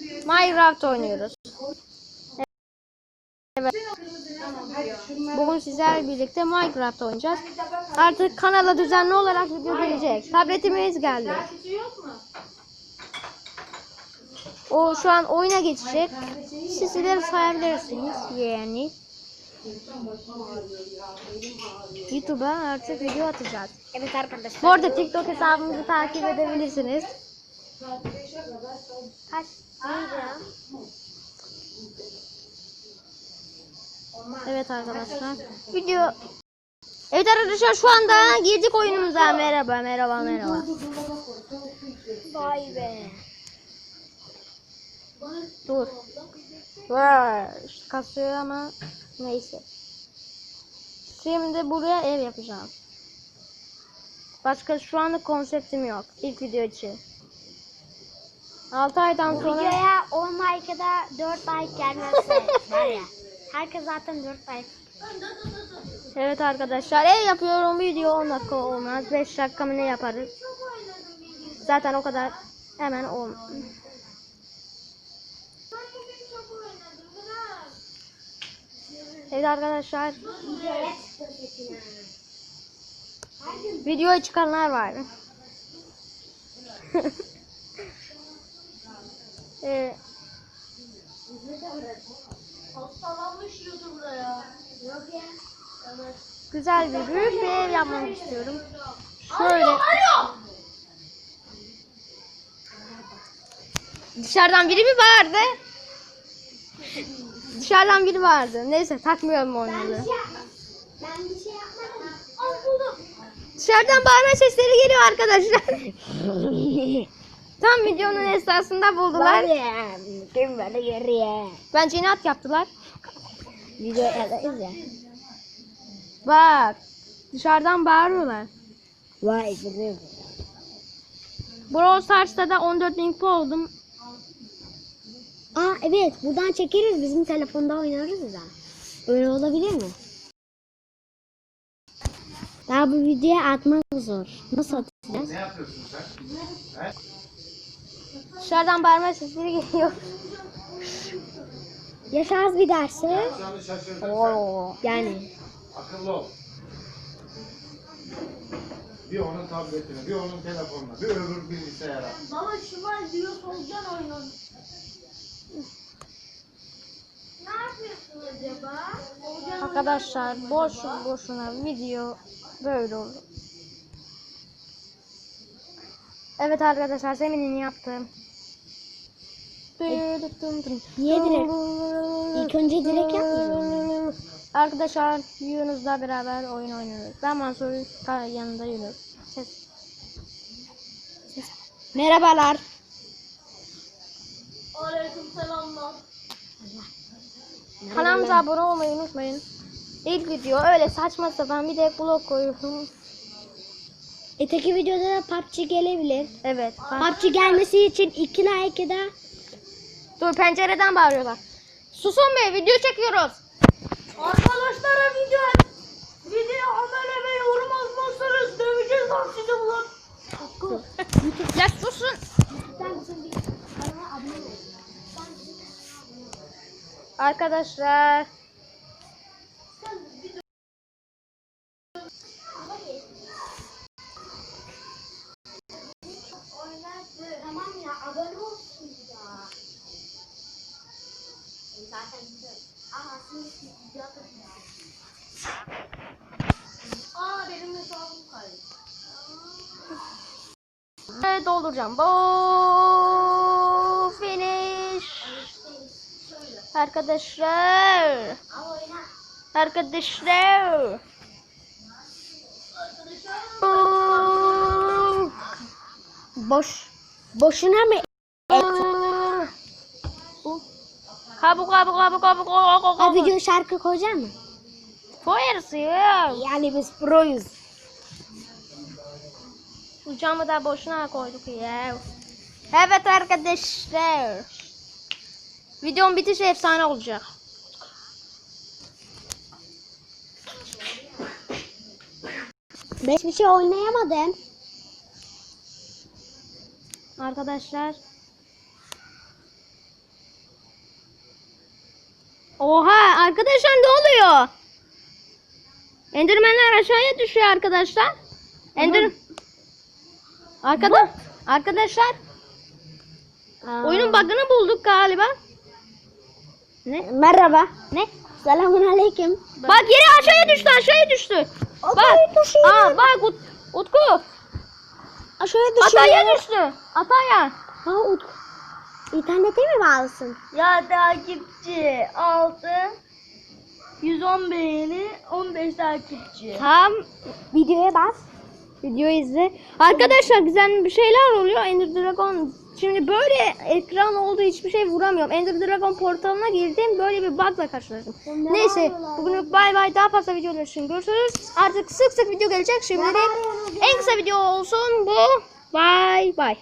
Minecraft oynuyoruz. Evet. Bugün sizlerle birlikte Minecraft oynayacağız. Artık kanala düzenli olarak video gelecek. Tabletimiz geldi. O şu an oyuna geçecek. Siz sizleri sayabilirsiniz yani. YouTube'a artık video atacağız. Evet arkadaşlar. Bu arada TikTok hesabımızı takip edebilirsiniz. Kaç? Evet arkadaşlar. Video Evet arkadaşlar şu anda girdik oyunumuza. Merhaba merhaba merhaba. Vay be. Dur. Var. Kasıyor ama neyse. Şimdi buraya ev yapacağım. Başka şu anda konseptim yok. İlk video için. 6 aydan sonra Videoya 10 like'a da 4 like gelmezse var ya. Herkes zaten 4 like. Evet arkadaşlar ev yapıyorum video 10 dakika olmaz 5 dakika mı ne yaparız zaten o kadar hemen ol Evet arkadaşlar videoya çıkanlar var ee, Hastalanmış YouTube'da ya. güzel bir büyük bir ev yapmak istiyorum şöyle Dışarıdan biri mi bağırdı? Dışarıdan biri bağırdı. Neyse takmıyorum onları. Ben bir şey yapmadım. Al buldum. Dışarıdan bağırma sesleri geliyor arkadaşlar. Tam videonun esnasında buldular. ya. Kim böyle geriye? Bence inat yaptılar. Video yazarız ya. Bak. Dışarıdan bağırıyorlar. Vay be. Brawl Stars'ta da 14.000 kupa oldum. Aa evet buradan çekeriz bizim telefonda oynarız da. Öyle olabilir mi? Daha bu videoya atmak zor. Nasıl atacağız? Dışarıdan bağırma sesleri geliyor. Ya şarj bir sen. Oo. Yani. Akıllı ol. Bir onun tabletine, bir onun telefonuna, bir öbür bilgisayara. Baba şimal diyor solucan oynuyor. Ne yapıyorsun acaba? Arkadaşlar boş boşuna video böyle olur. Evet arkadaşlar Semin'in yaptım. Niye direkt? İlk önce direkt yapmıyor Arkadaşlar Yunus'la beraber oyun oynuyoruz. Ben Mansur'un yanında Yunus. Ses. Merhabalar. Kanalımıza abone olmayı unutmayın. İlk video öyle saçma sapan bir de blog koyuyorum. Öteki videoda da PUBG gelebilir. Evet. PUBG gelmesi için 2 like da Dur pencereden bağırıyorlar. Susun be video çekiyoruz. Arkadaşlara video video amele ve yorum atmazsanız döveceğiz lan sizi ulan. Ya susun. Arkadaşlar. Aa benim hesabım kaydı. Dolduracağım. Bo finish. Arkadaşlar. Arkadaşlar. Bo- Boş. Boşuna mı? Kabuk kabuk kabuk kabuk kabuk Ha video şarkı koyacak mı? Koyarız ya. Yani biz proyuz. Bu camı da boşuna koyduk ya. Evet arkadaşlar. Videonun bitişi efsane olacak. Ben hiçbir şey oynayamadım. Arkadaşlar Oha arkadaşlar ne oluyor? Endermenler aşağıya düşüyor arkadaşlar. Ender Arkada arkadaşlar oyunun bug'ını bulduk galiba. Ne? Merhaba. Ne? Selamun aleyküm. Bak yere aşağıya düştü aşağıya düştü. Bak. Aa bak Ut Utku. Aşağıya düşüyor. Ataya düştü. Ataya. Ha Utku. İnternete mi bağlısın? Ya takipçi 6 110 beğeni 15 takipçi. Tam Videoya bas. Video izle. Arkadaşlar güzel bir şeyler oluyor. Ender Dragon şimdi böyle ekran olduğu hiçbir şey vuramıyorum. Ender Dragon portalına girdim. Böyle bir bug'la karşılaştım. Neyse bugünlük bay bay. Daha fazla videolar için görüşürüz. Artık sık sık video gelecek. Şimdilik en kısa video olsun bu. Bay bay.